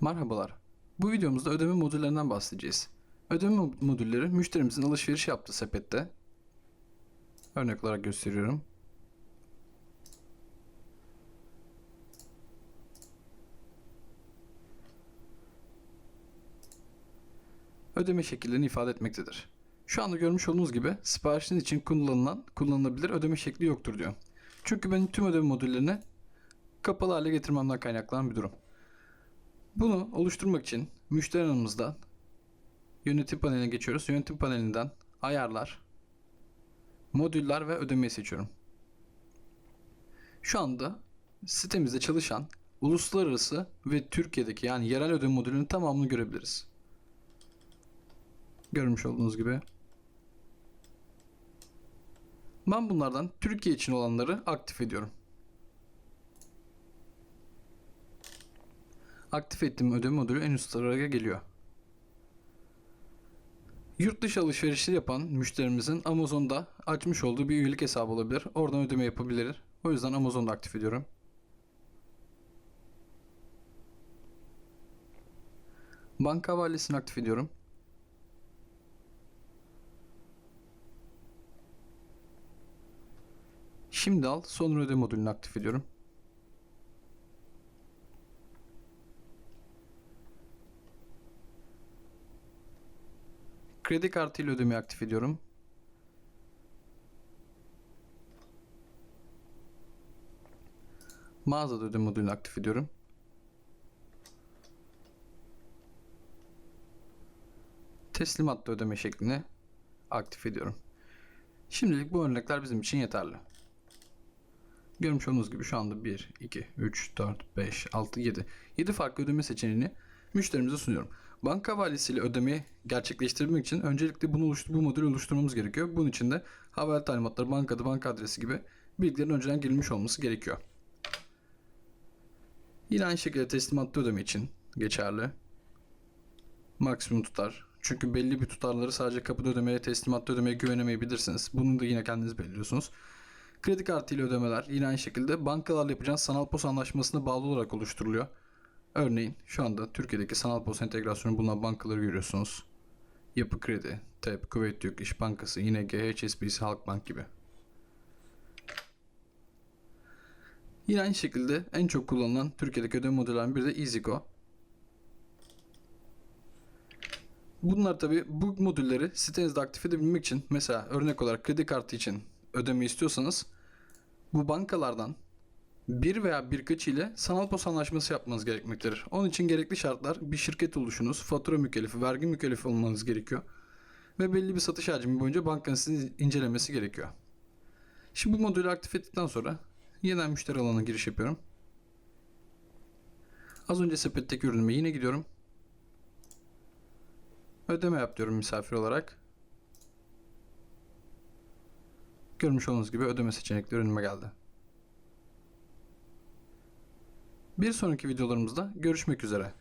Merhabalar. Bu videomuzda ödeme modüllerinden bahsedeceğiz. Ödeme mo- modülleri müşterimizin alışveriş yaptığı sepette örnek olarak gösteriyorum. Ödeme şekillerini ifade etmektedir. Şu anda görmüş olduğunuz gibi siparişiniz için kullanılan, kullanılabilir ödeme şekli yoktur diyor. Çünkü ben tüm ödeme modüllerini kapalı hale getirmemden kaynaklanan bir durum. Bunu oluşturmak için müşteri alanımızda yönetim paneline geçiyoruz. Yönetim panelinden ayarlar, modüller ve ödemeyi seçiyorum. Şu anda sitemizde çalışan uluslararası ve Türkiye'deki yani yerel ödeme modülünün tamamını görebiliriz. Görmüş olduğunuz gibi. Ben bunlardan Türkiye için olanları aktif ediyorum. Aktif ettiğim ödeme modülü en üst sıraya geliyor. Yurt dışı alışverişi yapan müşterimizin Amazon'da açmış olduğu bir üyelik hesabı olabilir. Oradan ödeme yapabilir. O yüzden Amazon'da aktif ediyorum. Banka havalesini aktif ediyorum. Şimdi al sonra ödeme modülünü aktif ediyorum. Kredi kartıyla ödemeyi aktif ediyorum. Mağazada ödeme modülünü aktif ediyorum. Teslimatta ödeme şeklini aktif ediyorum. Şimdilik bu örnekler bizim için yeterli. Görmüş olduğunuz gibi şu anda 1, 2, 3, 4, 5, 6, 7. 7 farklı ödeme seçeneğini müşterimize sunuyorum. Banka havalesiyle ödemeyi gerçekleştirmek için öncelikle bunu oluştur bu modülü oluşturmamız gerekiyor. Bunun için de havale talimatları, banka adı, banka adresi gibi bilgilerin önceden girilmiş olması gerekiyor. Yine aynı şekilde teslimatta ödeme için geçerli. Maksimum tutar. Çünkü belli bir tutarları sadece kapıda ödemeye, teslimatta ödemeye güvenemeyebilirsiniz. Bunu da yine kendiniz belirliyorsunuz. Kredi kartı ile ödemeler yine aynı şekilde bankalarla yapacağınız sanal pos anlaşmasına bağlı olarak oluşturuluyor. Örneğin şu anda Türkiye'deki sanal pos entegrasyonu bulunan bankaları görüyorsunuz. Yapı Kredi, TEP, Kuveyt Türk İş Bankası, ING, HSBC, Halkbank gibi. Yine aynı şekilde en çok kullanılan Türkiye'deki ödeme modellerinden biri de EasyGo. Bunlar tabi bu modülleri sitenizde aktif edebilmek için mesela örnek olarak kredi kartı için ödeme istiyorsanız bu bankalardan bir veya birkaç ile sanal pos anlaşması yapmanız gerekmektedir. Onun için gerekli şartlar bir şirket oluşunuz, fatura mükellefi, vergi mükellefi olmanız gerekiyor. Ve belli bir satış hacmi boyunca bankanın sizi incelemesi gerekiyor. Şimdi bu modülü aktif ettikten sonra yeniden müşteri alanına giriş yapıyorum. Az önce sepetteki ürünüme yine gidiyorum. Ödeme yap diyorum misafir olarak. Görmüş olduğunuz gibi ödeme seçenekleri önüme geldi. Bir sonraki videolarımızda görüşmek üzere.